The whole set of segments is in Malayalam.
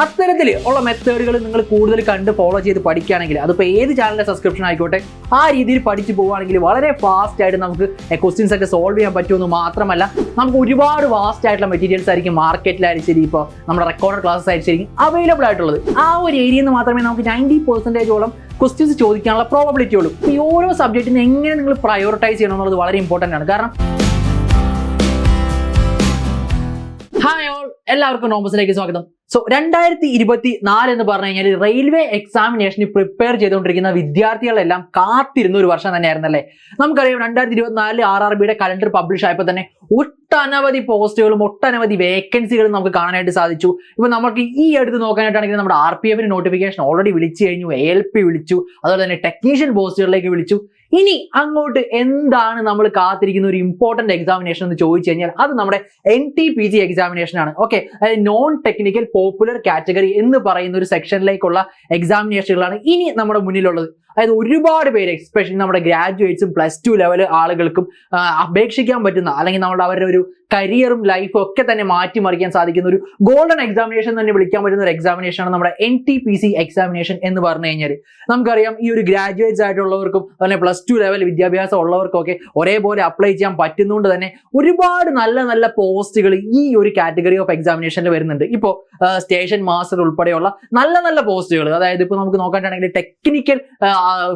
അത്തരത്തിൽ ഉള്ള മെത്തേഡുകൾ നിങ്ങൾ കൂടുതൽ കണ്ട് ഫോളോ ചെയ്ത് പഠിക്കുകയാണെങ്കിൽ അതിപ്പോൾ ഏത് ചാനലിന്റെ സബ്സ്ക്രിപ്ഷൻ ആയിക്കോട്ടെ ആ രീതിയിൽ പഠിച്ചു പോവുകയാണെങ്കിൽ വളരെ ഫാസ്റ്റ് ആയിട്ട് നമുക്ക് ക്വസ്റ്റ്യൻസ് ഒക്കെ സോൾവ് ചെയ്യാൻ പറ്റുമെന്ന് മാത്രമല്ല നമുക്ക് ഒരുപാട് വാസ്റ്റ് ആയിട്ടുള്ള മെറ്റീരിയൽസ് ആയിരിക്കും മാർക്കറ്റിലായാലും ശരി ഇപ്പോൾ നമ്മുടെ റെക്കോർഡ് ക്ലാസ്സസ് ആയാലും ശരി അവൈലബിൾ ആയിട്ടുള്ളത്. ആ ഒരു ഏരിയയിൽ നിന്ന് മാത്രമേ നമുക്ക് നയന്റി പെർസെന്റേജോളം ക്വസ്റ്റ്യൻസ് ചോദിക്കാനുള്ള പ്രോബിലിറ്റി ഉള്ളൂ. ഈ ഓരോ സബ്ജക്റ്റിന് എങ്ങനെ നിങ്ങൾ പ്രയോറിറ്റൈസ് ചെയ്യണം എന്നുള്ളത് വളരെ ഇമ്പോർട്ടന്റ് ആണ്. കാരണം ഹായ് ഓൾ എല്ലാവർക്കും നോമ്പസിലേക്ക് സ്വാഗതം. സോ രണ്ടായിരത്തി ഇരുപത്തി നാല് എന്ന് പറഞ്ഞു കഴിഞ്ഞാൽ റെയിൽവേ എക്സാമിനേഷന് പ്രിപ്പയർ ചെയ്തുകൊണ്ടിരിക്കുന്ന വിദ്യാർത്ഥികളെല്ലാം കാത്തിരുന്ന ഒരു വർഷം തന്നെയായിരുന്നല്ലേ? നമുക്കറിയാം രണ്ടായിരത്തി ഇരുപത്തിനാലിൽ ആർ ആർ ബിയുടെ കലണ്ടർ പബ്ലിഷ് ആയപ്പോൾ തന്നെ ഒട്ടനവധി പോസ്റ്റുകളും ഒട്ടനവധി വേക്കൻസികളും നമുക്ക് കാണാനായിട്ട് സാധിച്ചു. ഇപ്പൊ നമുക്ക് ഈ അടുത്ത് നോക്കാനായിട്ടാണെങ്കിൽ നമ്മുടെ ആർ പി എഫിന് നോട്ടിഫിക്കേഷൻ ഓൾറെഡി വിളിച്ചു കഴിഞ്ഞു എ എൽ പി വിളിച്ചു അതുപോലെ തന്നെ ടെക്നീഷ്യൻ പോസ്റ്റുകളിലേക്ക് വിളിച്ചു. ഇനി അങ്ങോട്ട് എന്താണ് നമ്മൾ കാത്തിരിക്കുന്ന ഒരു ഇമ്പോർട്ടന്റ് എക്സാമിനേഷൻ എന്ന് ചോദിച്ചു കഴിഞ്ഞാൽ അത് നമ്മുടെ N T P G examination ആണ്. ഓക്കെ അതായത് നോൺ ടെക്നിക്കൽ പോപ്പുലർ കാറ്റഗറി എന്ന് പറയുന്ന ഒരു സെക്ഷനിലേക്കുള്ള എക്സാമിനേഷനുകളാണ് ഇനി നമ്മുടെ മുന്നിലുള്ളത്. അതായത് ഒരുപാട് പേര് എക്സ്പെഷ്യലി നമ്മുടെ ഗ്രാജുവേറ്റ്സും പ്ലസ് ടു ലെവൽ ആളുകൾക്കും അപേക്ഷിക്കാൻ പറ്റുന്ന അല്ലെങ്കിൽ നമ്മുടെ അവരുടെ ഒരു കരിയറും ലൈഫും ഒക്കെ തന്നെ മാറ്റിമറിക്കാൻ സാധിക്കുന്ന ഒരു ഗോൾഡൻ എക്സാമിനേഷൻ തന്നെ വിളിക്കാൻ പറ്റുന്ന ഒരു എക്സാമിനേഷൻ ആണ് നമ്മുടെ N T P C examination എന്ന് പറഞ്ഞു കഴിഞ്ഞാൽ നമുക്കറിയാം ഈ ഒരു ഗ്രാജുവേറ്റ്സ് ആയിട്ടുള്ളവർക്കും അതുപോലെ പ്ലസ് ടു ലെവൽ വിദ്യാഭ്യാസം ഉള്ളവർക്കും ഒക്കെ ഒരേപോലെ അപ്ലൈ ചെയ്യാൻ പറ്റുന്നതുകൊണ്ട് തന്നെ ഒരുപാട് നല്ല നല്ല പോസ്റ്റുകൾ ഈ ഒരു കാറ്റഗറി ഓഫ് എക്സാമിനേഷനിൽ വരുന്നുണ്ട്. ഇപ്പോൾ സ്റ്റേഷൻ മാസ്റ്റർ ഉൾപ്പെടെയുള്ള നല്ല നല്ല പോസ്റ്റുകൾ അതായത് ഇപ്പോൾ നമുക്ക് നോക്കാനാണെങ്കിൽ ടെക്നിക്കൽ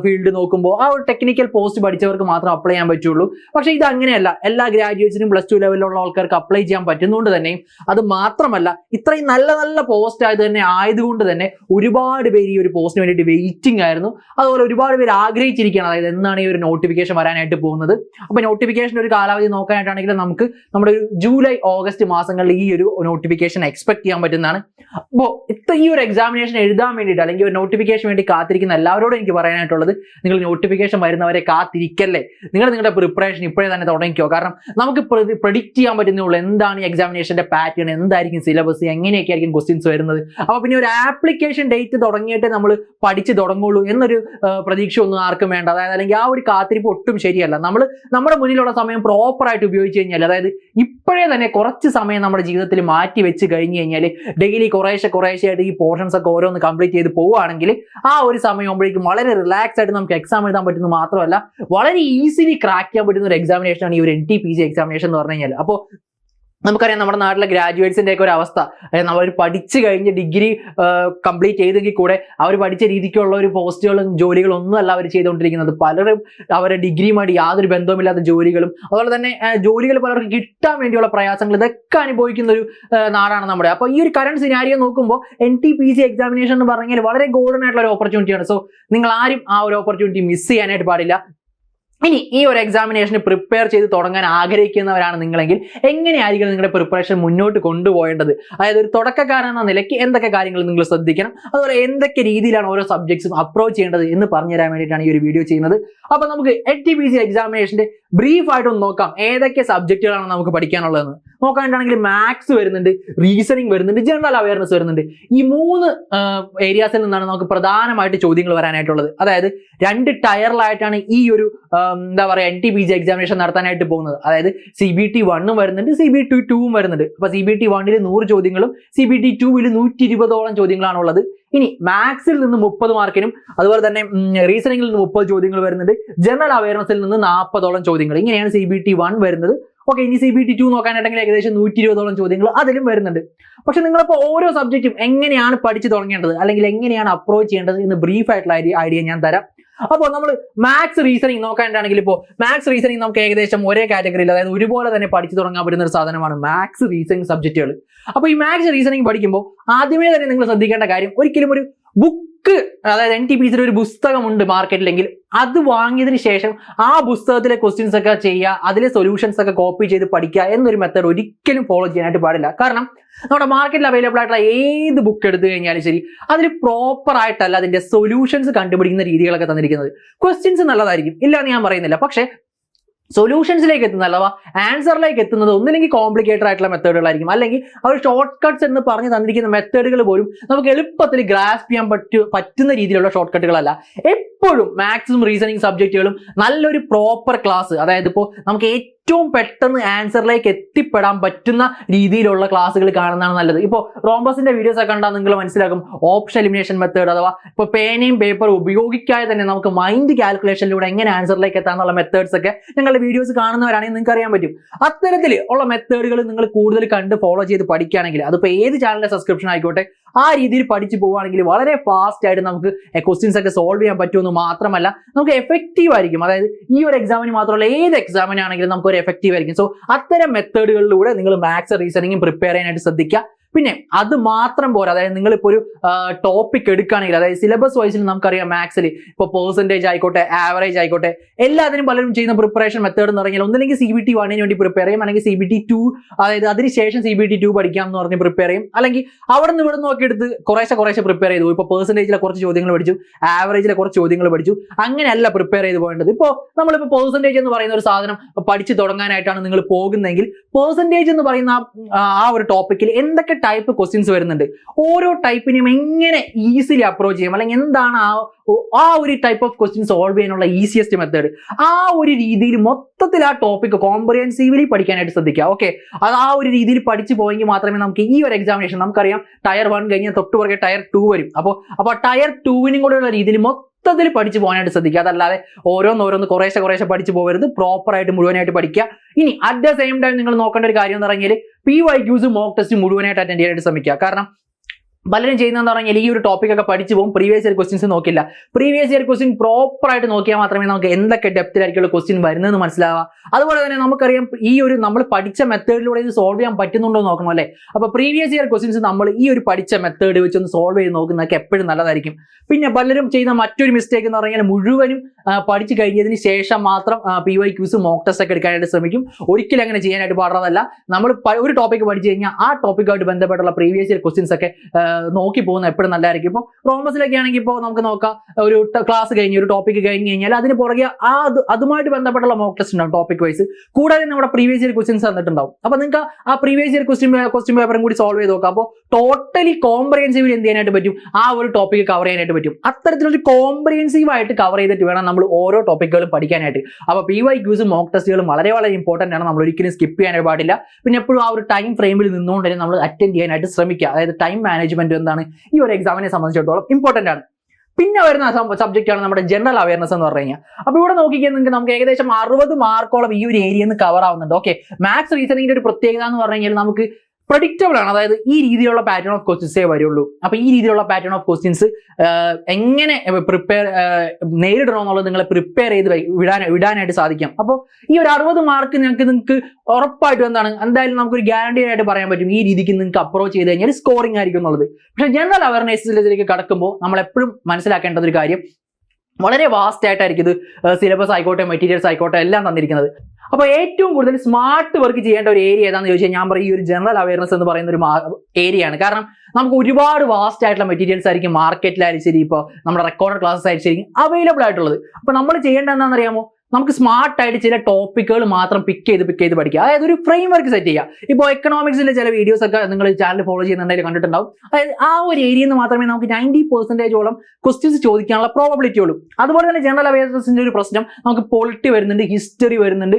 ഫീൽഡ് നോക്കുമ്പോൾ ആ ഒരു ടെക്നിക്കൽ പോസ്റ്റ് പഠിച്ചവർക്ക് മാത്രം അപ്ലൈ ചെയ്യാൻ പറ്റുള്ളൂ. പക്ഷെ ഇത് അങ്ങനെയല്ല. എല്ലാ ഗ്രാജുവേറ്റ്സിനും പ്ലസ് ടു ലെവലിലുള്ള ആൾക്കാർക്ക് അപ്ലൈ ചെയ്യാൻ പറ്റുന്നതുകൊണ്ട് തന്നെയും അത് മാത്രമല്ല ഇത്രയും നല്ല നല്ല പോസ്റ്റ് ആയത് തന്നെ ആയതുകൊണ്ട് തന്നെ ഒരുപാട് പേര് ഈ ഒരു പോസ്റ്റിന് വേണ്ടിയിട്ട് വെയിറ്റിംഗ് ആയിരുന്നു. അതുപോലെ ഒരുപാട് പേര് ആഗ്രഹിച്ചിരിക്കുകയാണ്. അതായത് എന്നാണ് ഈ ഒരു നോട്ടിഫിക്കേഷൻ വരാനായിട്ട് പോകുന്നത്. അപ്പോൾ നോട്ടിഫിക്കേഷൻ ഒരു കാലാവധി നോക്കാനായിട്ടാണെങ്കിൽ നമുക്ക് നമ്മുടെ ഒരു ജൂലൈ ഓഗസ്റ്റ് മാസങ്ങളിൽ ഈ ഒരു നോട്ടിഫിക്കേഷൻ എക്സ്പെക്ട് ചെയ്യാൻ പറ്റുന്നതാണ്. അപ്പോൾ ഇത്ര ഈ ഒരു എക്സാമിനേഷൻ എഴുതാൻ വേണ്ടിയിട്ട് അല്ലെങ്കിൽ ഒരു നോട്ടിഫിക്കേഷൻ വേണ്ടി കാത്തിരിക്കുന്ന എല്ലാവരോടും എനിക്ക് പറയാനായിട്ടുള്ളത്. നിങ്ങൾ നോട്ടിഫിക്കേഷൻ വരുന്നവരെ കാത്തിരിക്കല്ലേ? നിങ്ങൾ നിങ്ങളുടെ പ്രിപ്പറേഷൻ ഇപ്പോഴേ തന്നെ തുടങ്ങിക്കോ. കാരണം നമുക്ക് പ്രഡിക്റ്റ് ചെയ്യാൻ പറ്റുന്നുള്ളൂ എന്താണ് ഈ എക്സാമിനേഷന്റെ പാറ്റേൺ എന്തായിരിക്കും സിലബസ് എങ്ങനെയൊക്കെ ആയിരിക്കും ക്വസ്റ്റ്യൻസ് വരുന്നത്. അപ്പോൾ പിന്നെ ഒരു ആപ്ലിക്കേഷൻ ഡേറ്റ് തുടങ്ങിയിട്ട് നമ്മൾ പഠിച്ച് തുടങ്ങുള്ളൂ എന്നൊരു പ്രതീക്ഷ ഒന്നും ആർക്കും വേണ്ട. അതായത് അല്ലെങ്കിൽ ആ ഒരു കാത്തിരിപ്പ് ഒട്ടും ശരിയല്ല. നമ്മൾ നമ്മുടെ മുന്നിലുള്ള സമയം പ്രോപ്പർ ആയിട്ട് ഉപയോഗിച്ച് കഴിഞ്ഞാൽ അതായത് ഇപ്പോഴേ തന്നെ കുറച്ച് സമയം നമ്മുടെ ജീവിതത്തിൽ മാറ്റി വെച്ച് കഴിഞ്ഞ് കഴിഞ്ഞാൽ ഡെയിലി കുറേശ്ശെ കുറേശ്ശെ ആയിട്ട് ഈ പോർഷൻസ് ഒക്കെ ഓരോന്ന് കംപ്ലീറ്റ് ചെയ്ത് പോവുകയാണെങ്കിൽ ആ ഒരു സമയം ആകുമ്പോഴേക്കും വളരെ റിലാക്സ് ആയിട്ട് നമുക്ക് എക്സാം എഴുതാൻ പറ്റുന്നത് മാത്രമല്ല വളരെ ഈസിലി ക്രാക്ക് ചെയ്യാൻ പറ്റുന്ന ഒരു എക്സാമിനേഷൻ ആണ് ഈ ഒരു N T P G examination എന്ന് പറഞ്ഞു കഴിഞ്ഞാൽ അപ്പോൾ നമുക്കറിയാം നമ്മുടെ നാട്ടിലെ ഗ്രാജുവേറ്റ്സിന്റെ ഒക്കെ ഒരു അവസ്ഥ. അവർ പഠിച്ചു കഴിഞ്ഞ് ഡിഗ്രി കംപ്ലീറ്റ് ചെയ്തെങ്കിൽ കൂടെ അവർ പഠിച്ച രീതിക്കുള്ള ഒരു പോസ്റ്റുകളും ജോലികളും ഒന്നും അല്ല അവർ ചെയ്തുകൊണ്ടിരിക്കുന്നത്. പലരും അവരുടെ ഡിഗ്രിയുമായിട്ട് യാതൊരു ബന്ധവുമില്ലാത്ത ജോലികളും അതുപോലെ തന്നെ ജോലികൾ പലർക്ക് കിട്ടാൻ വേണ്ടിയുള്ള പ്രയാസങ്ങൾ ഇതൊക്കെ അനുഭവിക്കുന്ന ഒരു നാടാണ് നമ്മുടെ. അപ്പോൾ ഈ ഒരു കറണ്ട് സിനാരിയോ നോക്കുമ്പോൾ N T P C examination എന്ന് പറഞ്ഞാൽ വളരെ ഗോൾഡൻ ആയിട്ടുള്ള ഒരു ഓപ്പർച്യൂണിറ്റിയാണ് സോ നിങ്ങൾ ആരും ആ ഒരു ഓപ്പർച്യൂണിറ്റി മിസ് ചെയ്യാനായിട്ട് പാടില്ല. ഇനി ഈ ഒരു എക്സാമിനേഷന് പ്രിപ്പയർ ചെയ്ത് തുടങ്ങാൻ ആഗ്രഹിക്കുന്നവരാണ് നിങ്ങളെങ്കിൽ എങ്ങനെയായിരിക്കും നിങ്ങളുടെ പ്രിപ്പറേഷൻ മുന്നോട്ട് കൊണ്ടുപോകേണ്ടത് അതായത് ഒരു തുടക്കക്കാരൻ എന്ന നിലയ്ക്ക് എന്തൊക്കെ കാര്യങ്ങൾ നിങ്ങൾ ശ്രദ്ധിക്കണം? അതുപോലെ എന്തൊക്കെ രീതിയിലാണ് ഓരോ സബ്ജക്ട്സും അപ്രോച്ച് ചെയ്യേണ്ടത് എന്ന് പറഞ്ഞു തരാൻ വേണ്ടിയിട്ടാണ് ഈ ഒരു വീഡിയോ ചെയ്യുന്നത്. അപ്പൊ നമുക്ക് എച്ച് ടി പി സി എക്സാമിനേഷന്റെ ബ്രീഫ് ആയിട്ടൊന്ന് നോക്കാം. ഏതൊക്കെ സബ്ജക്റ്റുകളാണ് നമുക്ക് പഠിക്കാനുള്ളതെന്ന്. നോക്കാനായിട്ടാണെങ്കിൽ മാത്സ് വരുന്നുണ്ട് റീസണിങ് വരുന്നുണ്ട് ജനറൽ അവയർനെസ് വരുന്നുണ്ട്. ഈ മൂന്ന് ഏരിയാസിൽ നിന്നാണ് നമുക്ക് പ്രധാനമായിട്ട് ചോദ്യങ്ങൾ വരാനായിട്ടുള്ളത്. അതായത് രണ്ട് ടയറിലായിട്ടാണ് ഈ ഒരു എന്താ പറയുക N T P G examination നടത്താനായിട്ട് പോകുന്നത്. അതായത് സി ബി ടി വണ്ണും വരുന്നുണ്ട് സി ബി ടി ടൂവും വരുന്നുണ്ട്. അപ്പൊ സി ബി ടി വണ്ണിൽ നൂറ് ചോദ്യങ്ങളും സി ബി ടി ടൂവിൽ നൂറ്റി ഇരുപതോളം ചോദ്യങ്ങളാണ് ഉള്ളത്. ഇനി മാത്സിൽ നിന്ന് മുപ്പത് മാർക്കിനും അതുപോലെ തന്നെ റീസണിംഗിൽ നിന്ന് മുപ്പത് ചോദ്യങ്ങൾ വരുന്നുണ്ട്. ജനറൽ അവയർനെസ്സിൽ നിന്ന് നാൽപ്പതോളം ചോദ്യങ്ങൾ. ഇങ്ങനെയാണ് സി ബി ടി വൺ വരുന്നത്. ഓക്കെ ഇനി സി ബി ടി ടു നോക്കാനായിട്ടെങ്കിൽ ഏകദേശം നൂറ്റി ഇരുപതോളം ചോദ്യങ്ങൾ അതിലും വരുന്നുണ്ട്. പക്ഷെ നിങ്ങളിപ്പോൾ ഓരോ സബ്ജക്റ്റും എങ്ങനെയാണ് പഠിച്ചു തുടങ്ങേണ്ടത്? അല്ലെങ്കിൽ എങ്ങനെയാണ് അപ്രോച്ച് ചെയ്യേണ്ടത്? എന്ന് ബ്രീഫ് ആയിട്ടുള്ള ഐഡിയ ഞാൻ തരാം. അപ്പോൾ നമ്മൾ മാത്സ് റീസണിങ് നോക്കാനാണെങ്കിൽ ഇപ്പോൾ മാത്സ് റീസണിങ് നമുക്ക് ഏകദേശം ഒരേ കാറ്റഗറിയിൽ അതായത് ഒരുപോലെ തന്നെ പഠിച്ചു തുടങ്ങാൻ പറ്റുന്ന ഒരു സാധനമാണ് മാത്സ് റീസണിങ് സബ്ജക്റ്റുകൾ അപ്പോൾ ഈ മാത്സ് റീസണിങ് പഠിക്കുമ്പോൾ ആദ്യമേ തന്നെ നിങ്ങൾ ശ്രദ്ധിക്കേണ്ട കാര്യം ഒരിക്കലും ഒരു ബുക്ക് അതായത് എൻ ടി പി സിയുടെ ഒരു പുസ്തകമുണ്ട് മാർക്കറ്റിലെങ്കിൽ അത് വാങ്ങിയതിന് ശേഷം ആ പുസ്തകത്തിലെ ക്വസ്റ്റ്യൻസ് ഒക്കെ ചെയ്യുക അതിലെ സൊല്യൂഷൻസ് ഒക്കെ കോപ്പി ചെയ്ത് പഠിക്കുക എന്നൊരു മെത്തേഡ് ഒരിക്കലും ഫോളോ ചെയ്യാനായിട്ട് പാടില്ല. കാരണം നമ്മുടെ മാർക്കറ്റിൽ അവൈലബിൾ ആയിട്ടുള്ള ഏത് ബുക്ക് എടുത്തു കഴിഞ്ഞാലും ശരി അതിൽ പ്രോപ്പർ ആയിട്ടല്ല അതിന്റെ സൊല്യൂഷൻസ് കണ്ടുപിടിക്കുന്ന രീതികളൊക്കെ തന്നിരിക്കുന്നത്. ക്വസ്റ്റ്യൻസ് നല്ലതായിരിക്കും. ഇല്ല എന്ന് ഞാൻ പറയുന്നില്ല. പക്ഷേ സൊല്യൂഷൻസിലേക്ക് എത്തുന്ന അഥവാ ആൻസറിലേക്ക് എത്തുന്നത് ഒന്നില്ലെങ്കിൽ കോംപ്ലിക്കേറ്റഡ് ആയിട്ടുള്ള മെത്തേഡുകളായിരിക്കും അല്ലെങ്കിൽ അവർ ഷോർട്ട് കട്ട്സ് എന്ന് പറഞ്ഞ് തന്നിരിക്കുന്ന മെത്തേഡുകൾ പോലും നമുക്ക് എളുപ്പത്തിൽ ഗ്രാസ്പ് ചെയ്യാൻ പറ്റു പറ്റുന്ന രീതിയിലുള്ള ഷോർട്ട് കട്ടുകളല്ല എപ്പോഴും മാക്സിമം റീസണിങ് സബ്ജക്റ്റുകളും നല്ലൊരു പ്രോപ്പർ ക്ലാസ് അതായത് ഇപ്പോൾ നമുക്ക് ഏറ്റവും പെട്ടെന്ന് ആൻസറിലേക്ക് എത്തിപ്പെടാൻ പറ്റുന്ന രീതിയിലുള്ള ക്ലാസ്സുകൾ കാണുന്നതാണ് നല്ലത്. ഇപ്പോൾ റോംബസിന്റെ വീഡിയോസ് ഒക്കെ കണ്ടാൽ നിങ്ങൾ മനസ്സിലാക്കും ഓപ്ഷൻ എലിമിനേഷൻ മെത്തേഡ് അഥവാ ഇപ്പോൾ പേനയും പേപ്പറും ഉപയോഗിക്കാതെ തന്നെ നമുക്ക് മൈൻഡ് കാൽക്കുലേഷനിലൂടെ എങ്ങനെ ആൻസറിലേക്ക് എത്താന്നുള്ള മെത്തേഡ്സ് ഒക്കെ ഞങ്ങളുടെ വീഡിയോസ് കാണുന്നവരാണെങ്കിൽ നിങ്ങൾക്ക് അറിയാൻ പറ്റും. അത്തരത്തിൽ ഉള്ള മെത്തേഡുകൾ നിങ്ങൾ കൂടുതൽ കണ്ട് ഫോളോ ചെയ്ത് പഠിക്കുകയാണെങ്കിൽ അതിപ്പോൾ ഏത് ചാനലിന്റെ സബ്സ്ക്രിപ്ഷൻ ആയിക്കോട്ടെ ആ രീതിയിൽ പഠിച്ചു പോവുകയാണെങ്കിൽ വളരെ ഫാസ്റ്റ് ആയിട്ട് നമുക്ക് ക്വസ്റ്റ്യൻസ് ഒക്കെ സോൾവ് ചെയ്യാൻ പറ്റുമെന്ന് മാത്രമല്ല നമുക്ക് എഫക്റ്റീവ് ആയിരിക്കും. അതായത് ഈ ഒരു എക്സാമിന് മാത്രമല്ല ഏത് എക്സാമിനാണെങ്കിലും നമുക്ക് ഒരു എഫക്റ്റീവ് ആയിരിക്കും. സോ അത്തരം മെത്തേഡുകളിലൂടെ നിങ്ങൾ മാത്സ് റീസണിങ്ങും പ്രിപ്പയർ ചെയ്യാനായിട്ട് ശ്രദ്ധിക്കുക. പിന്നെ അത് മാത്രം പോരാ. അതായത് നിങ്ങളിപ്പോൾ ഒരു ടോപ്പിക് എടുക്കുകയാണെങ്കിൽ അതായത് സിലബസ് വൈസിൽ നമുക്കറിയാം മാത്സിൽ ഇപ്പോൾ പെർസെന്റേജ് ആയിക്കോട്ടെ ആവറേജ് ആയിക്കോട്ടെ എല്ലാത്തിനും പലരും ചെയ്യുന്ന പ്രിപ്പറേഷൻ മെത്തേഡ് എന്ന് പറഞ്ഞാൽ ഒന്നില്ലെങ്കിൽ സി ബി ടി വണ്ണിന് വേണ്ടി പ്രിപ്പയർ ചെയ്യും അല്ലെങ്കിൽ സി ബി ടി ടു അതായത് അതിനുശേഷം സി ബി ടി ടു പഠിക്കാം എന്ന് പറഞ്ഞ് പ്രിപ്പയർ ചെയ്യും. അല്ലെങ്കിൽ അവിടെ നിന്ന് ഇവിടെ നോക്കി എടുത്ത് കുറേശ്ശെ കുറേശ്ശെ പ്രിപ്പയർ ചെയ്തു. ഇപ്പോൾ പെർസെന്റേജിലെ കുറച്ച് ചോദ്യങ്ങൾ പഠിച്ചു ആവറേജിലെ കുറച്ച് ചോദ്യങ്ങൾ പഠിച്ചു. അങ്ങനെയല്ല പ്രിപ്പയർ ചെയ്ത് പോകേണ്ടത്. ഇപ്പോൾ നമ്മളിപ്പോൾ പെർസെന്റേജ് എന്ന് പറയുന്ന ഒരു സാധനം പഠിച്ചു തുടങ്ങാനായിട്ടാണ് നിങ്ങൾ പോകുന്നതെങ്കിൽ പെർസെന്റേജ് എന്ന് പറയുന്ന ആ- ആ ഒരു ടോപ്പിക്കിൽ എന്തൊക്കെ ടൈപ്പ് ക്വസ്റ്റ്യൻസ് വരുന്നുണ്ട്. ഓരോ ടൈപ്പിനെയും എങ്ങനെ ഈസിലി അപ്രോച്ച് ചെയ്യാം? അല്ലെങ്കിൽ എന്താണ് ആ ആ ഒരു ടൈപ്പ് ഓഫ് ക്വസ്റ്റ്യൻ സോൾവ് ചെയ്യാനുള്ള ഈസിയസ്റ്റ് മെത്തേഡ് ആ ഒരു രീതിയിൽ മൊത്തത്തിൽ ആ ടോപ്പിക് കോംപ്രിഹെൻസീവ്ലി പഠിക്കാനായിട്ട് ശ്രദ്ധിക്കുക ഓക്കെ അത് ആ ഒരു രീതിയിൽ പഠിച്ചു പോയെങ്കിൽ മാത്രമേ നമുക്ക് ഈ ഒരു എക്സാമിനേഷൻ നമുക്കറിയാം. ടയർ വൺ കഴിഞ്ഞാൽ തൊട്ട് പുറകെ ടയർ ടു വരും അപ്പോൾ അപ്പോൾ ടയർ ടുവിനും കൂടെയുള്ള രീതിയിൽ മൊത്തത്തിൽ പഠിച്ചു പോകാനായിട്ട് ശ്രദ്ധിക്കുക. അതല്ലാതെ ഓരോന്നോരോന്ന് കുറേശ്ശെ കുറേശ്ശെ പഠിച്ചു പോകരുത് പ്രോപ്പറായിട്ട് മുഴുവനായിട്ട് പഠിക്കുക. ഇനി അറ്റ് ദ സെയിം ടൈം നിങ്ങൾ നോക്കേണ്ട ഒരു കാര്യം എന്ന് പറഞ്ഞാൽ P Y Qs mock test മുഴുവനായിട്ട് അറ്റൻഡ് ചെയ്യാനായിട്ട് ശ്രമിക്കുക. കാരണം പലരും ചെയ്യുന്നതെന്ന് പറഞ്ഞാൽ ഈ ഒരു ടോപ്പിക് ഒക്കെ പഠിച്ചു പോകും. പ്രീവിയസ് ഇയർ ക്വസ്റ്റ്യൻസ് നോക്കില്ല. പ്രീവിയസ് ഇയർ ക്വസ്റ്റ്യൻ പ്രോപ്പർ ആയിട്ട് നോക്കിയാൽ മാത്രമേ നമുക്ക് എന്തൊക്കെ ഡെപ്തിലായിരിക്കുള്ള ക്വസ്റ്റ്യൻ വരുന്നതെന്ന് മനസ്സിലാവുക. അതുപോലെ തന്നെ നമുക്കറിയാം ഈ ഒരു നമ്മൾ പഠിച്ച മെത്തേഡിലൂടെ ഇത് സോൾവ് ചെയ്യാൻ പറ്റുന്നുണ്ടോ നോക്കണം അല്ലേ? അപ്പോൾ പ്രീവിയസ് ഇയർ ക്വസ്റ്റ്യൻസ് നമ്മൾ ഈ ഒരു പഠിച്ച മെത്തേഡ് വെച്ച് ഒന്ന് സോൾവ് ചെയ്ത് നോക്കുന്നതൊക്കെ എപ്പോഴും നല്ലതായിരിക്കും. പിന്നെ പലരും ചെയ്യുന്ന മറ്റൊരു മിസ്റ്റേക്ക് എന്ന് പറഞ്ഞാൽ മുഴുവനും പഠിച്ചു കഴിഞ്ഞതിന് ശേഷം മാത്രം P Y Qs mock test ഒക്കെ എടുക്കാനായിട്ട് ശ്രമിക്കും. ഒരിക്കലും അങ്ങനെ ചെയ്യാനായിട്ട് പാടുന്നതല്ല നമ്മൾ ഒരു ടോപ്പിക് പഠിച്ചു കഴിഞ്ഞാൽ ആ ടോപ്പിക്കായിട്ട് ബന്ധപ്പെട്ടുള്ള പ്രീവിയസ് ഇയർ ക്വസ്റ്റ്യൻസ് ഒക്കെ നോക്കി പോകുന്ന എപ്പോഴും നല്ലതായിരിക്കും. ഇപ്പോൾ റോമസിലൊക്കെ ആണെങ്കിൽ ഇപ്പോൾ നമുക്ക് നോക്കാം. ഒരു ക്ലാസ് കഴിഞ്ഞ് ഒരു ടോപ്പിക് കഴിഞ്ഞ് കഴിഞ്ഞാൽ അതിന് പുറകെ ആ അത് അതുമായിട്ട് ബന്ധപ്പെട്ടുള്ള മോക്ക് ടെസ്റ്റ് ഉണ്ടാവും ടോപ്പിക് വൈസ് കൂടാതെ നമ്മുടെ പ്രീവിയസ് ഇയർ ക്വസ്റ്റ്യൻസ് തന്നിട്ടുണ്ടാവും. അപ്പോൾ നിങ്ങൾക്ക് ആ പ്രീവിയസ് ഇയർ ക്വസ്റ്റ്യൻ ക്വസ്റ്റ്യൻ പേപ്പറും കൂടി സോൾവ് ചെയ്ത് നോക്കാം. അപ്പോൾ ടോട്ടലി കോംപ്രിഹെൻസീവ് എന്ത് ചെയ്യാനായിട്ട് പറ്റും? ആ ഒരു ടോപ്പിക് കവർ ചെയ്യാനായിട്ട് പറ്റും. അത്തരത്തിലൊരു കോംപ്രിഹെൻസീവ് ആയിട്ട് കവർ ചെയ്തിട്ട് വേണം നമ്മൾ ഓരോ ടോപ്പിക്കുകളും പഠിക്കാനായിട്ട്. അപ്പോൾ പി വൈ ക്യൂസും മോക്ക് ടെസ്റ്റുകളും വളരെ വളരെ ഇമ്പോർട്ടന്റ് ആണ്. നമ്മൾ ഒരിക്കലും സ്കിപ്പ് ചെയ്യാനായിട്ട് പാടില്ല. പിന്നെ എപ്പോഴും ആ ഒരു ടൈം ഫ്രെയിമിൽ നിന്നുകൊണ്ട് തന്നെ നമ്മൾ അറ്റൻഡ് ചെയ്യാനായിട്ട് ശ്രമിക്കുക. അതായത് ടൈം മാനേജ്മെന്റ് എന്താണ്? ഈ ഒരു എക്സാമിനെ സംബന്ധിച്ചിടത്തോളം ഇമ്പോർട്ടന്റ് ആണ്. പിന്നെ വരുന്ന സബ്ജക്റ്റ് ആണ് നമ്മുടെ ജനറൽ അവയർനെസ് എന്ന് പറഞ്ഞു കഴിഞ്ഞാൽ. അപ്പോൾ ഇവിടെ നോക്കിക്കാൻ നിങ്ങൾക്ക് നമുക്ക് ഏകദേശം അറുപത് മാർക്കോളം ഈ ഒരു ഏരിയ കവർ ആവുന്നുണ്ട്. ഓക്കെ മാത്സ് റീസണിങ്ങിന്റെ ഒരു പ്രത്യേകത എന്ന് പറഞ്ഞു കഴിഞ്ഞാൽ നമുക്ക് പ്രഡിക്റ്റബിൾ ആണ്. അതായത് ഈ രീതിയിലുള്ള പാറ്റേൺ ഓഫ് ക്വസ്റ്റ്യൻസേ വരുള്ളൂ. അപ്പൊ ഈ രീതിയിലുള്ള പാറ്റേൺ ഓഫ് ക്വസ്റ്റ്യൻസ് എങ്ങനെ പ്രിപ്പയർ നേരിടണമെന്നുള്ളത് നിങ്ങളെ പ്രിപ്പയർ ചെയ്ത് വിടാൻ വിടാനായിട്ട് സാധിക്കും. അപ്പോൾ ഈ ഒരു അറുപത് മാർക്ക് നിങ്ങൾക്ക് നിങ്ങൾക്ക് ഉറപ്പായിട്ടും എന്താണ് എന്തായാലും നമുക്കൊരു ഗ്യാരണ്ടി ആയിട്ട് പറയാൻ പറ്റും ഈ രീതിക്ക് നിങ്ങൾക്ക് അപ്രോച്ച് ചെയ്ത് കഴിഞ്ഞാൽ സ്കോറിംഗ് ആയിരിക്കും എന്നുള്ളത്. പക്ഷേ ജനറൽ അവയർനെസ്സിലേക്ക് കടക്കുമ്പോൾ നമ്മൾ എപ്പോഴും മനസ്സിലാക്കേണ്ടത് ഒരു കാര്യം വളരെ വാസ്റ്റ് ആയിട്ടായിരിക്കും ഇത് സിലബസ് ആയിക്കോട്ടെ മെറ്റീരിയൽസ് ആയിക്കോട്ടെ എല്ലാം തന്നിരിക്കുന്നത്. അപ്പോൾ ഏറ്റവും കൂടുതൽ സ്മാർട്ട് വർക്ക് ചെയ്യേണ്ട ഒരു ഏരിയ ഏതാണെന്ന് ചോദിച്ചാൽ ഞാൻ പറയും ഈ ഒരു ജനറൽ അവയർനെസ് എന്ന് പറയുന്ന ഒരു ഏരിയ ആണ്. കാരണം നമുക്ക് ഒരുപാട് വാസ്റ്റ് ആയിട്ടുള്ള മെറ്റീരിയൽസ് ആയിരിക്കും മാർക്കറ്റിലായാലും ശരി ഇപ്പോൾ നമ്മുടെ റെക്കോർഡ് ക്ലാസ്സസ് ആയിരിക്കും അവൈലബിൾ ആയിട്ടുള്ളത്. അപ്പോൾ നമ്മൾ ചെയ്യേണ്ട എന്താണെന്ന് അറിയാമോ? നമുക്ക് സ്മാർട്ട് ആയിട്ട് ചില ടോപ്പിക്കുകൾ മാത്രം പിക്ക് ചെയ്ത് പിക്ക് ചെയ്ത് പഠിക്കുക. അതായത് ഒരു ഫ്രെയിം വർക്ക് സെറ്റ് ചെയ്യുക. ഇപ്പോൾ എക്കണോമിക്സിന്റെ ചില വീഡിയോസ് ഒക്കെ നിങ്ങൾ ചാനൽ ഫോളോ ചെയ്യുന്നുണ്ടെങ്കിൽ കണ്ടിട്ടുണ്ടാവും. അതായത് ആ ഒരു ഏരിയയിൽ നിന്ന് മാത്രമേ നമുക്ക് നയന്റി പെർസെന്റേജോളം ക്വസ്റ്റ്യൻസ് ചോദിക്കാനുള്ള പ്രോബിലിറ്റി ഉള്ളൂ. അതുപോലെ തന്നെ ജനറൽ അവയർനെസിന്റെ ഒരു പ്രശ്നം നമുക്ക് പൊളിറ്റി വരുന്നുണ്ട് ഹിസ്റ്ററി വരുന്നുണ്ട്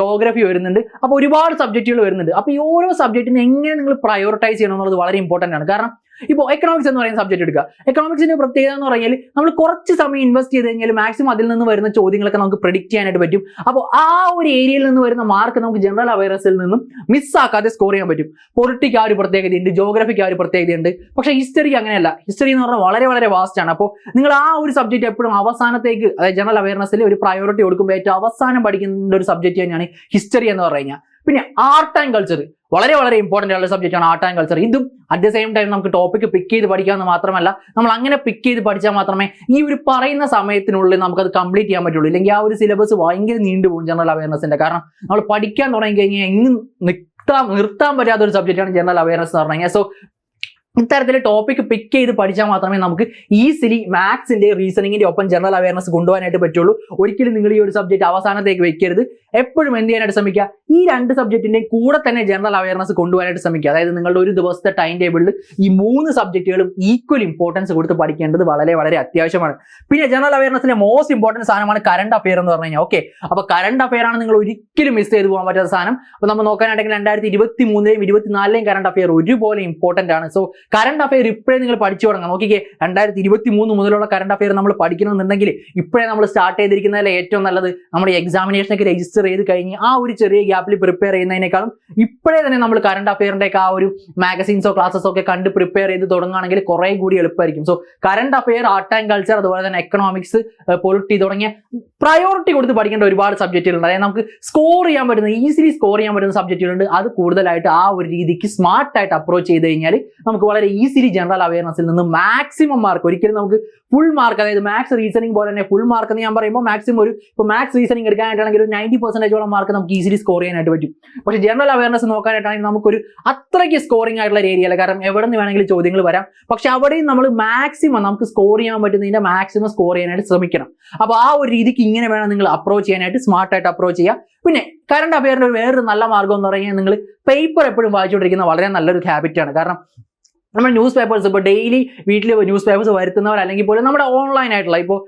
ജോഗ്രഫി വരുന്നുണ്ട്. അപ്പോൾ ഒരുപാട് സബ്ജക്റ്റുകൾ വരുന്നുണ്ട്. അപ്പോൾ ഈ ഓരോ സബ്ജക്റ്റിനെ എങ്ങനെ നിങ്ങൾ പ്രയോറിറ്റൈസ് ചെയ്യണം എന്നുള്ളത് വളരെ ഇമ്പോർട്ടന്റ് ആണ്. കാരണം ഇപ്പോൾ എക്കണോമിക്സ് എന്ന് പറയുന്ന സബ്ജക്ട് എടുക്കുക. എക്കണോമിക്സിന്റെ പ്രത്യേകത എന്ന് പറഞ്ഞാൽ നമ്മൾ കുറച്ച് സമയം ഇൻവെസ്റ്റ് ചെയ്ത് കഴിഞ്ഞാൽ മാക്സിമം അതിൽ നിന്ന് വരുന്ന ചോദ്യങ്ങളൊക്കെ നമുക്ക് പ്രെഡിക്റ്റ് ചെയ്യാനായിട്ട് പറ്റും. അപ്പോൾ ആ ഒരു ഏരിയയിൽ നിന്ന് വരുന്ന മാർക്ക് നമുക്ക് ജനറൽ അവയർനെസ്സിൽ നിന്നും മിസ്സാക്കാതെ സ്കോർ ചെയ്യാൻ പറ്റും. പൊളിറ്റിക്ക് ആ ഒരു പ്രത്യേകതയുണ്ട് ജോഗ്രഫിക്ക് ആ ഒരു പ്രത്യേകതയുണ്ട്. പക്ഷേ ഹിസ്റ്ററി അങ്ങനെയല്ല. ഹിസ്റ്ററി എന്ന് പറഞ്ഞാൽ വളരെ വളരെ വാസ്റ്റ് ആണ്. അപ്പോൾ നിങ്ങൾ ആ ഒരു സബ്ജക്റ്റ് എപ്പോഴും അവസാനത്തേക്ക് അതായത് ജനറൽ അവയർനെസ്സിൽ ഒരു പ്രയോറിറ്റി കൊടുക്കുമ്പോൾ ഏറ്റവും അവസാനം പഠിക്കുന്ന ഒരു സബ്ജക്റ്റ് തന്നെയാണ് ഹിസ്റ്ററി എന്ന് പറഞ്ഞു കഴിഞ്ഞാൽ. പിന്നെ ആർട്ട് ആൻഡ് കൾച്ചർ വളരെ വളരെ ഇമ്പോർട്ടന്റ് ആയിട്ടുള്ള സബ്ജക്റ്റ് ആണ് ആർട്ട് ആൻഡ് കൾച്ചർ ഇതും അറ്റ് ദ സെയിം ടൈം നമുക്ക് ടോപ്പിക് പിക്ക് ചെയ്ത് പഠിക്കാമെന്ന് മാത്രമല്ല നമ്മൾ അങ്ങനെ പിക്ക് ചെയ്ത് പഠിച്ചാൽ മാത്രമേ ഈ ഒരു പറയുന്ന സമയത്തിനുള്ളിൽ നമുക്കത് കംപ്ലീറ്റ് ചെയ്യാൻ പറ്റുള്ളൂ. ഇല്ലെങ്കിൽ ആ ഒരു സിലബസ് ഭയങ്കര നീണ്ടുപോകും ജനറൽ അവയർനെസ്സിന്റെ കാരണം നമ്മൾ പഠിക്കാൻ തുടങ്ങി കഴിഞ്ഞാൽ എങ്ങും നിർത്താൻ നിർത്താൻ പറ്റാത്ത ഒരു സബ്ജക്റ്റാണ് ജനറൽ അവയർനെസ് എന്ന് പറഞ്ഞു കഴിഞ്ഞാൽ. സോ ഇത്തരത്തിൽ ടോപ്പിക് പിക്ക് ചെയ്ത് പഠിച്ചാൽ മാത്രമേ നമുക്ക് ഈസിലി മാത്സിന്റെ റീസണിങ്ങിന്റെ ഒപ്പം ജനറൽ അവയർനെസ് കൊണ്ടുപോകാനായിട്ട് പറ്റുള്ളൂ. ഒരിക്കലും നിങ്ങൾ ഈ ഒരു സബ്ജക്ട് അവസാനത്തേക്ക് വെക്കരുത്. എപ്പോഴും എന്ത് ചെയ്യാനായിട്ട് ശ്രമിക്കുക? ഈ രണ്ട് സബ്ജക്റ്റിന്റെയും കൂടെ തന്നെ ജനറൽ അവയർനെസ് കൊണ്ടുപോകാനായിട്ട് ശ്രമിക്കുക. അതായത് നിങ്ങളുടെ ഒരു ദിവസത്തെ ടൈം ടേബിളിൽ ഈ മൂന്ന് സബ്ജക്റ്റുകളും ഈക്വൽ ഇമ്പോർട്ടൻസ് കൊടുത്ത് പഠിക്കേണ്ടത് വളരെ വളരെ അത്യാവശ്യമാണ്. പിന്നെ ജനറൽ അവയർനെസിന്റെ മോസ്റ്റ് ഇമ്പോർട്ടന്റ് സാധനമാണ് കറണ്ട് അഫെയർ എന്ന് പറഞ്ഞു കഴിഞ്ഞാൽ. ഓക്കെ അപ്പൊ കറണ്ട് അഫെയർ ആണ് നിങ്ങൾ ഒരിക്കലും മിസ് ചെയ്ത് പോകാൻ പറ്റാത്ത സാധനം. അപ്പൊ നമ്മൾ നോക്കാനായിട്ടെങ്കിൽ രണ്ടായിരത്തി ഇരുപത്തി മൂന്നിലെയും ഇരുപത്തിനാലിലെയും കറണ്ട് അഫെയർ ഒരുപോലെ ഇമ്പോർട്ടന്റ് ആണ്. സോ കറണ്ട് അഫയർ ഇപ്പോഴേ നിങ്ങൾ പഠിച്ചു തുടങ്ങാം നോക്കിക്കേ രണ്ടായിരത്തി ഇരുപത്തി മൂന്ന് മുതലുള്ള കറണ്ട് അഫയർ നമ്മൾ പഠിക്കണമെന്നുണ്ടെങ്കിൽ ഇപ്പോഴേ നമ്മൾ സ്റ്റാർട്ട് ചെയ്തിരിക്കുന്നതിൽ ഏറ്റവും നല്ലത്? നമ്മുടെ എക്സാമിനേഷനൊക്കെ രജിസ്റ്റർ ചെയ്ത് കഴിഞ്ഞ് ആ ഒരു ചെറിയ ഗ്യാപ്പിൽ പ്രിപ്പയർ ചെയ്യുന്നതിനേക്കാളും ഇപ്പോഴേ തന്നെ നമ്മൾ കറണ്ട് അഫെയറിന്റെ ഒക്കെ ആ ഒരു മാഗസീൻസോ ക്ലാസ്സസോ ഒക്കെ കണ്ട് പ്രിപ്പയർ ചെയ്ത് തുടങ്ങുകയാണെങ്കിൽ കുറെ കൂടി എളുപ്പമായിരിക്കും. So current affair art and culture അതുപോലെ തന്നെ എക്കണോമിക്സ് പൊളിറ്റി തുടങ്ങിയ പ്രയോറിറ്റി കൊടുത്ത് പഠിക്കേണ്ട ഒരുപാട് സബ്ജക്റ്റുകളുണ്ട് അതായത് നമുക്ക് സ്കോർ ചെയ്യാൻ പറ്റുന്ന ഈസിലി സ്കോർ ചെയ്യാൻ പറ്റുന്ന സബ്ജക്റ്റുകളുണ്ട് അത് കൂടുതലായിട്ട് ആ ഒരു രീതിക്ക് സ്മാർട്ടായിട്ട് അപ്രോച്ച് ചെയ്ത് കഴിഞ്ഞാൽ നമുക്ക് വളരെ ഈസിലി ജനറൽ അവയർനെസ്സിൽ നിന്ന് മാക്സിമം മാർക്ക് ഒരിക്കലും നമുക്ക് ഫുൾ മാർക്ക് അതായത് മാത്സ് റീസണിംഗ് പോലെ തന്നെ ഫുൾ മാർക്ക് എന്ന് ഞാൻ പറയുമ്പോൾ മാക്സിമം ഒരു ഇപ്പോൾ മാത്സ് റീസണിംഗ് എടുക്കാനായിട്ടാണെങ്കിൽ ഒരു നയന്റി പെർസെന്റേജോളം മാർക്ക് നമുക്ക് ഈസിലി സ്കോർ ചെയ്യാനായിട്ട് പറ്റും. പക്ഷേ ജനറൽ അവയർനെസ് നോക്കാനായിട്ടാണെങ്കിൽ നമുക്കൊരു അത്രയ്ക്ക് സ്കോറിംഗ് ആയിട്ടുള്ള ഏരിയ അല്ല. കാരണം എവിടെ നിന്ന് വേണമെങ്കിലും ചോദ്യങ്ങൾ വരാം. പക്ഷേ അവിടെയും നമ്മൾ മാക്സിമം നമുക്ക് സ്കോർ ചെയ്യാൻ പറ്റുന്നതിന്റെ മാക്സിമം സ്കോർ ചെയ്യാനായിട്ട് ശ്രമിക്കണം. അപ്പോൾ ആ ഒരു രീതിക്ക് ഇങ്ങനെ വേണം നിങ്ങൾ അപ്രോച്ച് ചെയ്യാനായിട്ട് സ്മാർട്ടായിട്ട് അപ്രോച്ച് ചെയ്യുക. പിന്നെ കറണ്ട് അഫെയറിന്റെ ഒരു വേറൊരു നല്ല മാർഗം എന്ന് പറഞ്ഞാൽ നിങ്ങൾ പേപ്പർ എപ്പോഴും വായിച്ചുകൊണ്ടിരിക്കുന്ന വളരെ നല്ലൊരു ഹാബിറ്റാണ് കാരണം നമ്മൾ ന്യൂസ് പേപ്പേഴ്സ് ഇപ്പോൾ ഡെയിലി വീട്ടിൽ ന്യൂസ് പേപ്പേഴ്സ് വരുത്തുന്നവർ അല്ലെങ്കിൽ പോലും നമ്മുടെ ഓൺലൈൻ ആയിട്ടുള്ള ഇപ്പോൾ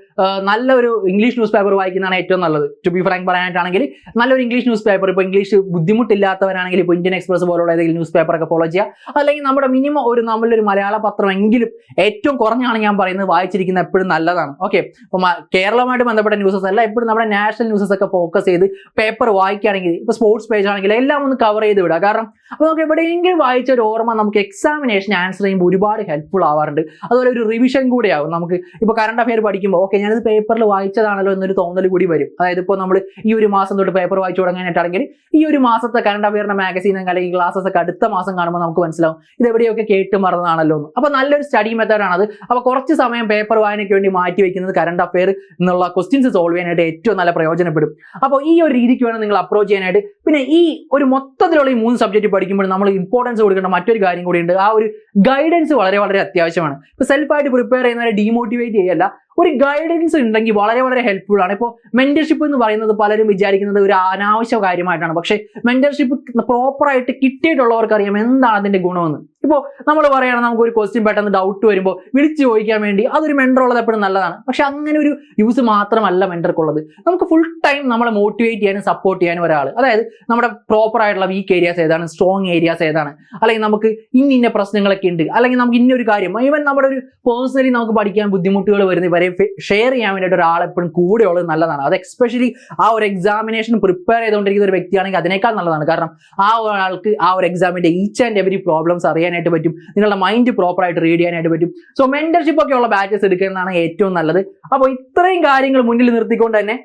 നല്ലൊരു ഇംഗ്ലീഷ് ന്യൂസ് പേപ്പർ വായിക്കുന്നതാണ് ഏറ്റവും നല്ലത്. ടു ബി ഫ്രാങ്ക് പറയാനായിട്ടാണെങ്കിൽ നല്ലൊരു ഇംഗ്ലീഷ് ന്യൂസ് പേപ്പർ ഇപ്പോൾ ഇംഗ്ലീഷ് ബുദ്ധിമുട്ടില്ലാത്തവരാണെങ്കിൽ ഇപ്പോൾ ഇന്ത്യൻ എക്സ്പ്രസ് പോലുള്ള ഏതെങ്കിലും ന്യൂസ് പേപ്പറൊക്കെ ഫോളോ ചെയ്യുക. അല്ലെങ്കിൽ നമ്മുടെ മിനിമം ഒരു നമ്മളൊരു മലയാള പത്രം എങ്കിലും ഏറ്റവും കുറഞ്ഞാണ് ഞാൻ പറയുന്നത് വായിച്ചിരിക്കുന്നത് എപ്പോഴും നല്ലതാണ്. ഓക്കെ അപ്പോൾ കേരളവുമായിട്ട് ബന്ധപ്പെട്ട ന്യൂസസ് അല്ല എപ്പോഴും നമ്മുടെ നാഷണൽ ന്യൂസസ് ഒക്കെ ഫോക്കസ് ചെയ്ത് പേപ്പർ വായിക്കുകയാണെങ്കിൽ ഇപ്പോൾ സ്പോർട്സ് പേജ് ആണെങ്കിൽ എല്ലാം ഒന്ന് കവർ ചെയ്ത് വിടുക. കാരണം അപ്പോൾ നമുക്ക് എവിടെയെങ്കിലും വായിച്ച ഒരു ഓർമ്മ നമുക്ക് എക്സാമിനേഷൻ ആൻസർ ചെയ്യുമ്പോൾ ഒരുപാട് ഹെൽപ്ഫുൾ ആവാറുണ്ട്. അതുപോലെ ഒരു റിവിഷൻ കൂടെ ആവും. നമുക്ക് ഇപ്പോൾ കറണ്ട് അഫയർ പഠിക്കുമ്പോൾ ഓക്കെ ഞാനത് പേപ്പറിൽ വായിച്ചതാണല്ലോ എന്നൊരു തോന്നൽ കൂടി വരും. അതായത് ഇപ്പോൾ നമ്മൾ ഈ ഒരു മാസം തൊട്ട് പേപ്പർ വായിച്ചു തുടങ്ങാനായിട്ടാണെങ്കിൽ ഈ ഒരു മാസത്തെ കറണ്ട് അഫെയറിന്റെ മാഗസീൻ അല്ലെങ്കിൽ ക്ലാസ്സസ് ഒക്കെ അടുത്ത മാസം കാണുമ്പോൾ നമുക്ക് മനസ്സിലാവും ഇത് എവിടെയൊക്കെ കേട്ട് മറന്നതാണല്ലോ എന്ന്. അപ്പോൾ നല്ലൊരു സ്റ്റഡി മെത്തേഡാണത് അപ്പോൾ കുറച്ച് സമയം പേപ്പർ വായനയ്ക്ക് വേണ്ടി മാറ്റി വെക്കുന്നത് കറണ്ട് അഫയർ എന്നുള്ള ക്വസ്റ്റ്യൻസ് സോൾവ് ചെയ്യാനായിട്ട് ഏറ്റവും നല്ല പ്രയോജനപ്പെടും. അപ്പോൾ ഈ ഒരു രീതിക്ക് വേണം നിങ്ങൾ അപ്രോച്ച് ചെയ്യാനായിട്ട്. പിന്നെ ഈ ഒരു മൊത്തത്തിലുള്ള ഈ മൂന്ന് സബ്ജക്റ്റ് പഠിക്കുമ്പോൾ നമ്മൾ ഇമ്പോർട്ടൻസ് കൊടുക്കേണ്ട മറ്റൊരു കാര്യം കൂടിയുണ്ട്. ആ ഒരു ഗൈഡൻസ് വളരെ വളരെ അത്യാവശ്യമാണ്. ഇപ്പോൾ സെൽഫായിട്ട് പ്രിപ്പയർ ചെയ്യുന്നവരെ ഡീമോട്ടിവേറ്റ് ചെയ്യല്ല. ഒരു ഗൈഡൻസ് ഉണ്ടെങ്കിൽ വളരെ വളരെ ഹെൽപ്ഫുൾ ആണ്. ഇപ്പോൾ മെന്റർഷിപ്പ് എന്ന് പറയുന്നത് പലരും വിചാരിക്കുന്നത് ഒരു അനാവശ്യ കാര്യമായിട്ടാണ്. പക്ഷേ മെന്റർഷിപ്പ് പ്രോപ്പറായിട്ട് കിട്ടിയിട്ടുള്ളവർക്ക് അറിയാം എന്താണ് അതിന്റെ ഗുണമെന്ന്. ഇപ്പോൾ നമ്മൾ പറയുകയാണെങ്കിൽ നമുക്ക് ഒരു ക്വസ്റ്റ്യൻ പെട്ടെന്ന് ഡൗട്ട് വരുമ്പോൾ വിളിച്ച് ചോദിക്കാൻ വേണ്ടി അതൊരു മെൻഡർ ഉള്ളത് എപ്പോഴും നല്ലതാണ്. പക്ഷെ അങ്ങനെ ഒരു യൂസ് മാത്രമല്ല മെൻഡർക്കുള്ളത് നമുക്ക് ഫുൾ ടൈം നമ്മളെ മോട്ടിവേറ്റ് ചെയ്യാനും സപ്പോർട്ട് ചെയ്യാനും ഒരാൾ അതായത് നമ്മുടെ പ്രോപ്പർ ആയിട്ടുള്ള വീക്ക് ഏരിയാസ് ഏതാണ്? സ്ട്രോങ് ഏരിയാസ് ഏതാണ്? അല്ലെങ്കിൽ നമുക്ക് ഇന്ന ഇന്ന പ്രശ്നങ്ങളൊക്കെ ഉണ്ട്. അല്ലെങ്കിൽ നമുക്ക് ഇന്നൊരു കാര്യം. ഈവൻ നമ്മുടെ ഒരു പേഴ്സണലി നമുക്ക് പഠിക്കാൻ ബുദ്ധിമുട്ടുകൾ വരുന്ന ഇവരെ ഷെയർ ചെയ്യാൻ വേണ്ടിയിട്ട് ഒരാൾ എപ്പോഴും കൂടെ ഉള്ളത് നല്ലതാണ്. അത് എക്സ്പെഷ്യലി ആ ഒരു എക്സാമിനേഷൻ പ്രിപ്പയർ ചെയ്തുകൊണ്ടിരിക്കുന്ന ഒരു വ്യക്തിയാണെങ്കിൽ അതിനേക്കാൾ നല്ലതാണ്. കാരണം ആ ഒരാൾക്ക് ആ ഒരു എക്സാമിന്റെ ഈച്ച് ആൻഡ് എവറി പ്രോബ്ലംസ് അറിയാനായിട്ട് പറ്റും. നിങ്ങളുടെ മൈൻഡ് പ്രോപ്പർ ആയിട്ട് റീഡ് ചെയ്യാനായിട്ട് പറ്റും. സോ മെന്റർഷിപ്പ് ഒക്കെ ഉള്ള ബാച്ചസ് എടുക്കുന്നതാണ് ഏറ്റവും നല്ലത്. അപ്പോൾ ഇത്രയും കാര്യങ്ങൾ മുന്നിൽ നിർത്തിക്കൊണ്ട് തന്നെ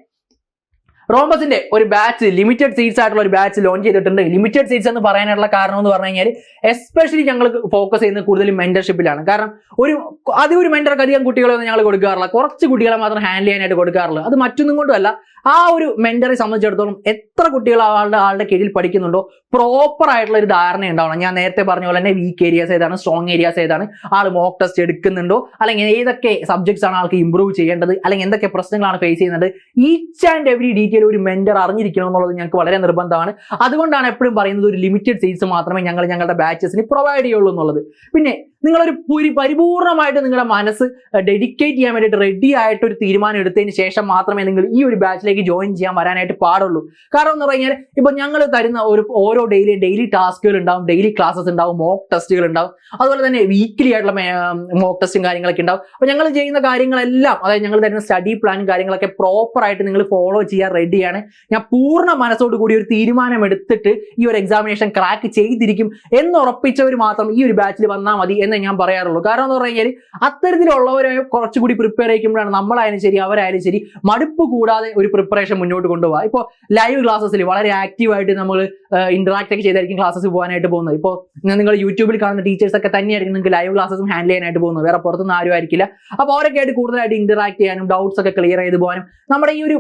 റോംബസിന്റെ ഒരു ബാച്ച് ലിമിറ്റഡ് സീറ്റ്സ് ആയിട്ടുള്ള ഒരു ബാച്ച് ലോഞ്ച് ചെയ്തിട്ടുണ്ട്. ലിമിറ്റഡ് സീറ്റ്സ് എന്ന് പറയാനുള്ള കാരണം എന്ന് പറഞ്ഞു കഴിഞ്ഞാൽ എസ്പെഷ്യലി ഞങ്ങൾ ഫോക്കസ് ചെയ്യുന്നത് കൂടുതലും മെന്റർഷിപ്പിലാണ് കാരണം ഒരു ആദ്യം ഒരു മെന്റർക്ക് അധികം കുട്ടികളൊന്നും ഞങ്ങൾ കൊടുക്കാറില്ല. കുറച്ച് കുട്ടികളെ മാത്രം ഹാൻഡിൽ ചെയ്യാനായിട്ട് കൊടുക്കാറുള്ളൂ അത് മറ്റൊന്നും കൊണ്ടുമല്ല. ആ ഒരു മെന്ററെ സംബന്ധിച്ചിടത്തോളം എത്ര കുട്ടികൾ ആളുടെ ആളുടെ കീഴിൽ പഠിക്കുന്നുണ്ടോ പ്രോപ്പർ ആയിട്ടുള്ള ഒരു ധാരണ ഉണ്ടാവണം. ഞാൻ നേരത്തെ പറഞ്ഞ പോലെ തന്നെ വീക്ക് ഏരിയാസ് ഏതാണ് സ്ട്രോങ് ഏരിയാസ് ഏതാണ് ആൾ മോക്ക് ടെസ്റ്റ് എടുക്കുന്നുണ്ടോ അല്ലെങ്കിൽ ഏതൊക്കെ സബ്ജക്ട്സ് ആണ് ആൾക്ക് ഇമ്പ്രൂവ് ചെയ്യേണ്ടത് അല്ലെങ്കിൽ എന്തൊക്കെ പ്രശ്നങ്ങളാണ് ഫേസ് ചെയ്യുന്നത് ഈച്ച് ആൻഡ് എവറി ഡീറ്റെയിൽ ഒരു മെന്റർ അറിഞ്ഞിരിക്കണം എന്നുള്ളത് ഞങ്ങൾക്ക് വളരെ നിർബന്ധമാണ്. അതുകൊണ്ടാണ് എപ്പോഴും പറയുന്നത് ഒരു ലിമിറ്റഡ് സീറ്റ്സ് മാത്രമേ ഞങ്ങൾ ഞങ്ങളുടെ ബാച്ചസിന് പ്രൊവൈഡ് ചെയ്യുള്ളൂ എന്നുള്ളത്. പിന്നെ നിങ്ങളൊരു പുരി പരിപൂർണമായിട്ട് നിങ്ങളുടെ മനസ്സ് ഡെഡിക്കേറ്റ് ചെയ്യാൻ വേണ്ടിയിട്ട് റെഡി ആയിട്ട് ഒരു തീരുമാനം എടുത്തതിന് ശേഷം മാത്രമേ നിങ്ങൾ ഈ ഒരു ബാച്ചിലേക്ക് ജോയിൻ ചെയ്യാൻ വരാനായിട്ട് പാടുള്ളൂ. കാരണം എന്ന് പറഞ്ഞാൽ ഇപ്പൊ ഞങ്ങൾ തരുന്ന ഒരു ഓരോ ഡെയിലി ഡെയിലി ടാസ്കുകൾ ഉണ്ടാവും ഡെയിലി ക്ലാസ്സസ് ഉണ്ടാവും മോക്ക് ടെസ്റ്റുകൾ ഉണ്ടാവും. അതുപോലെ തന്നെ വീക്കിലി ആയിട്ടുള്ള മോക്ക് ടെസ്റ്റും കാര്യങ്ങളൊക്കെ ഉണ്ടാവും. അപ്പൊ ഞങ്ങൾ ചെയ്യുന്ന കാര്യങ്ങളെല്ലാം അതായത് ഞങ്ങൾ തരുന്ന സ്റ്റഡി പ്ലാനും കാര്യങ്ങളൊക്കെ പ്രോപ്പർ ആയിട്ട് നിങ്ങൾ ഫോളോ ചെയ്യാൻ റെഡിയാണ് ഞാൻ പൂർണ മനസ്സോട് കൂടി ഒരു തീരുമാനം എടുത്തിട്ട് ഈ ഒരു എക്സാമിനേഷൻ ക്രാക്ക് ചെയ്തിരിക്കും എന്നുറപ്പിച്ചവർ മാത്രം ഈ ഒരു ബാച്ചിൽ വന്നാൽ മതി എന്ന് ഞാൻ പറയാറുള്ളൂ. കാരണം എന്ന് പറഞ്ഞു കഴിഞ്ഞാൽ അത്തരത്തിലുള്ളവരെ കുറച്ചുകൂടി പ്രിപ്പയർ ചെയ്യിക്കുമ്പോഴാണ് നമ്മളായാലും ശരി അവരായാലും ശരി മടുപ്പ് കൂടാതെ ഒരു പ്രിപ്പറേഷൻ മുന്നോട്ട് കൊണ്ടുപോകുക ഇപ്പോൾ ലൈവ് ക്ലാസ്സസിൽ വളരെ ആക്റ്റീവായിട്ട് നമ്മൾ ഇന്ററാക്ട് ഒക്കെ ചെയ്തായിരിക്കും ക്ലാസ്സസ് പോകാനായിട്ട് പോകുന്നത്. ഇപ്പോൾ നിങ്ങൾ യൂട്യൂബിൽ കാണുന്ന ടീച്ചേഴ്സ് ഒക്കെ തന്നെയായിരിക്കും നിങ്ങൾക്ക് ലൈവ് ക്ലാസ്സും ഹാൻഡിൽ ചെയ്യാനായിട്ട് പോകുന്നത്. വേറെ പുറത്തുനിന്ന് ആരും ആയിരിക്കില്ല. അപ്പോൾ അവരൊക്കെ ആയിട്ട് കൂടുതലായിട്ട് ഇന്ററാക്ട് ചെയ്യാനും ഡൗട്ട്സ് ഒക്കെ ക്ലിയർ ചെയ്ത് പോകാനും നമ്മുടെ ഈ ഒരു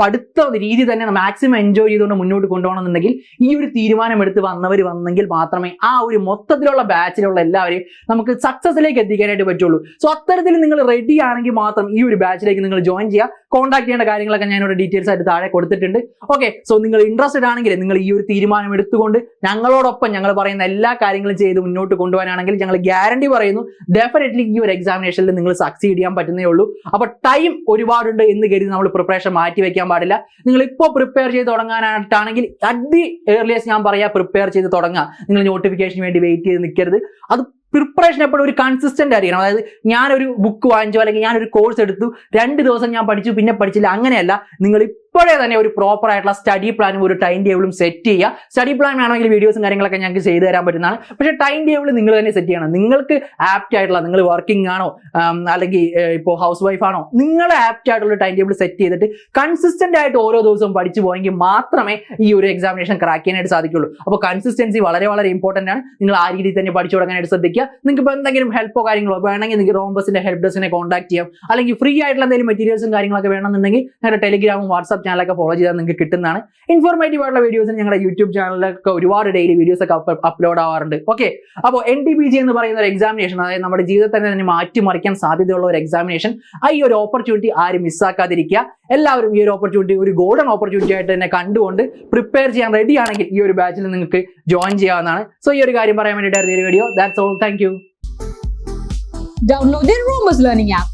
പഠിത്ത രീതി തന്നെ മാക്സിമം എൻജോയ് ചെയ്തുകൊണ്ട് മുന്നോട്ട് കൊണ്ടുപോകണമെന്നുണ്ടെങ്കിൽ ഈ ഒരു തീരുമാനം എടുത്ത് വന്നവർ വന്നെങ്കിൽ മാത്രമേ ആ ഒരു മൊത്തത്തിലുള്ള ബാച്ചിലുള്ള എല്ലാവരെയും നമുക്ക് സക്സസിലേക്ക് എത്തിക്കാനായിട്ട് പറ്റുള്ളൂ. സോ അത്തരത്തിൽ നിങ്ങൾ റെഡി ആണെങ്കിൽ മാത്രം ഈ ഒരു ബാച്ചിലേക്ക് നിങ്ങൾ ജോയിൻ ചെയ്യുക. കോൺടാക്ട് ചെയ്യേണ്ട കാര്യങ്ങളൊക്കെ ഞാനിവിടെ ഡീറ്റെയിൽസ് ആയിട്ട് താഴെ കൊടുത്തിട്ടുണ്ട്. ഓക്കെ സോ നിങ്ങൾ ഇൻട്രസ്റ്റഡ് ആണെങ്കിൽ നിങ്ങൾ ഈ ഒരു തീരുമാനം എടുത്തുകൊണ്ട് ഞങ്ങളോടൊപ്പം ഞങ്ങൾ പറയുന്ന എല്ലാ കാര്യങ്ങളും ചെയ്ത് മുന്നോട്ട് കൊണ്ടുപോകാനാണെങ്കിൽ ഞങ്ങൾ ഗ്യാരണ്ടി പറയുന്നു ഡെഫിനറ്റ്ലി ഈ ഒരു എക്സാമിനേഷനിൽ നിങ്ങൾ സക്സീഡ് ചെയ്യാൻ പറ്റുന്നേ ഉള്ളൂ. അപ്പൊ ടൈം ഒരുപാടുണ്ട് എന്ന് കരുതി നമ്മൾ പ്രിപ്പറേഷൻ മാറ്റി വെക്കാൻ പാടില്ല. നിങ്ങൾ ഇപ്പോൾ പ്രിപ്പയർ ചെയ്ത് തുടങ്ങാനായിട്ടാണെങ്കിൽ അറ്റ് ദി ഏർലിയസ്റ്റ് ഞാൻ പറയാ പ്രിപ്പയർ ചെയ്ത് തുടങ്ങുക. നിങ്ങൾ നോട്ടിഫിക്കേഷന് വേണ്ടി വെയിറ്റ് ചെയ്ത് നിൽക്കരുത്. അത് പ്രിപ്പറേഷൻ എപ്പോഴും ഒരു കൺസിസ്റ്റന്റ് ആയിരിക്കണം. അതായത് ഞാനൊരു ബുക്ക് വാങ്ങിച്ചു അല്ലെങ്കിൽ ഞാനൊരു കോഴ്സ് എടുത്തു രണ്ട് ദിവസം ഞാൻ പഠിച്ചു പിന്നെ പഠിച്ചില്ല അങ്ങനെയല്ല. നിങ്ങൾ ഇപ്പോഴേ തന്നെ ഒരു പ്രോപ്പർ ആയിട്ടുള്ള സ്റ്റഡി പ്ലാനും ഒരു ടൈം ടേബിളും സെറ്റ് ചെയ്യുക. സ്റ്റഡി പ്ലാൻ വേണമെങ്കിൽ വീഡിയോസും കാര്യങ്ങളൊക്കെ ഞങ്ങൾക്ക് ചെയ്തു തരാൻ പറ്റുന്നതാണ്. പക്ഷേ ടൈം ടേബിൾ നിങ്ങൾ തന്നെ സെറ്റ് ചെയ്യണം. നിങ്ങൾക്ക് ആപ്റ്റ് ആയിട്ടുള്ള നിങ്ങൾ വർക്കിംഗ് ആണോ അല്ലെങ്കിൽ ഇപ്പോൾ ഹൗസ് വൈഫ് ആണോ നിങ്ങൾ ആപ്റ്റ് ആയിട്ടുള്ള ടൈം ടേബിൾ സെറ്റ് ചെയ്തിട്ട് കൺസിസ്റ്റന്റ് ആയിട്ട് ഓരോ ദിവസവും പഠിച്ചു പോയെങ്കിൽ മാത്രമേ ഈ ഒരു എക്സാമിനേഷൻ ക്രാക്ക് ചെയ്യാനായിട്ട് സാധിക്കുള്ളൂ. അപ്പോൾ കൺസിസ്റ്റൻസി വളരെ വളരെ ഇമ്പോർട്ടന്റ് ആണ്. നിങ്ങൾ ആ രീതിയിൽ തന്നെ പഠിച്ചു തുടങ്ങാനായിട്ട് ശ്രദ്ധിക്കുക. നിങ്ങൾക്ക് ഇപ്പോൾ എന്തെങ്കിലും ഹെൽപ്പോ കാര്യങ്ങളോ വേണമെങ്കിൽ നിങ്ങൾക്ക് റോംബസിന്റെ ഹെൽപ് ഡെസ്കിനെ കോൺടാക്ട് ചെയ്യാം. അല്ലെങ്കിൽ ഫ്രീ ആയിട്ടുള്ള എന്തെങ്കിലും മെറ്റീരിയൽസും കാര്യങ്ങളൊക്കെ വേണമെന്നുണ്ടെങ്കിൽ ഞങ്ങളുടെ ടെലിഗ്രാമും വാട്സ്ആപ്പ് ചാനലൊക്കെ ഫോളോ ചെയ്താൽ നിങ്ങൾക്ക് കിട്ടുന്നതാണ്. ഇൻഫോർമേറ്റീവ് ആയിട്ടുള്ള വീഡിയോസ് ഞങ്ങളുടെ യൂട്യൂബ് ചാനലിലൊക്കെ ഒരുപാട് ഡെയിലി വീഡിയോസ് ഒക്കെ അപ്ലോഡ് ആവാറുണ്ട്. ഓക്കെ അപ്പോൾ എൻ ജി എന്ന് പറയുന്ന ഒരു എക്സാമിനേഷൻ അതായത് നമ്മുടെ ജീവിതത്തെ തന്നെ മാറ്റിമറിക്കാൻ സാധ്യതയുള്ള ഒരു എക്സാമിനേഷൻ ആ ഈ ഒരു ഓപ്പർച്യൂണിറ്റി ആരും മിസ്സാക്കാതിരിക്കുക എല്ലാവരും ഈ ഒരു ഓപ്പർച്യൂണിറ്റി ഒരു ഗോൾഡൻ ഓപ്പർച്യൂണിറ്റി ആയിട്ട് തന്നെ കണ്ടുകൊണ്ട് പ്രിപ്പയർ ചെയ്യാൻ റെഡി ആണെങ്കിൽ ഈ ഒരു ബാച്ചിൽ നിങ്ങൾക്ക് ജോയിൻ ചെയ്യാവുന്നതാണ്. സോ ഈ ഒരു കാര്യം പറയാൻ വേണ്ടിയിട്ടായിരുന്നു ഈ video that's all thank you Download the Rumors Learning app.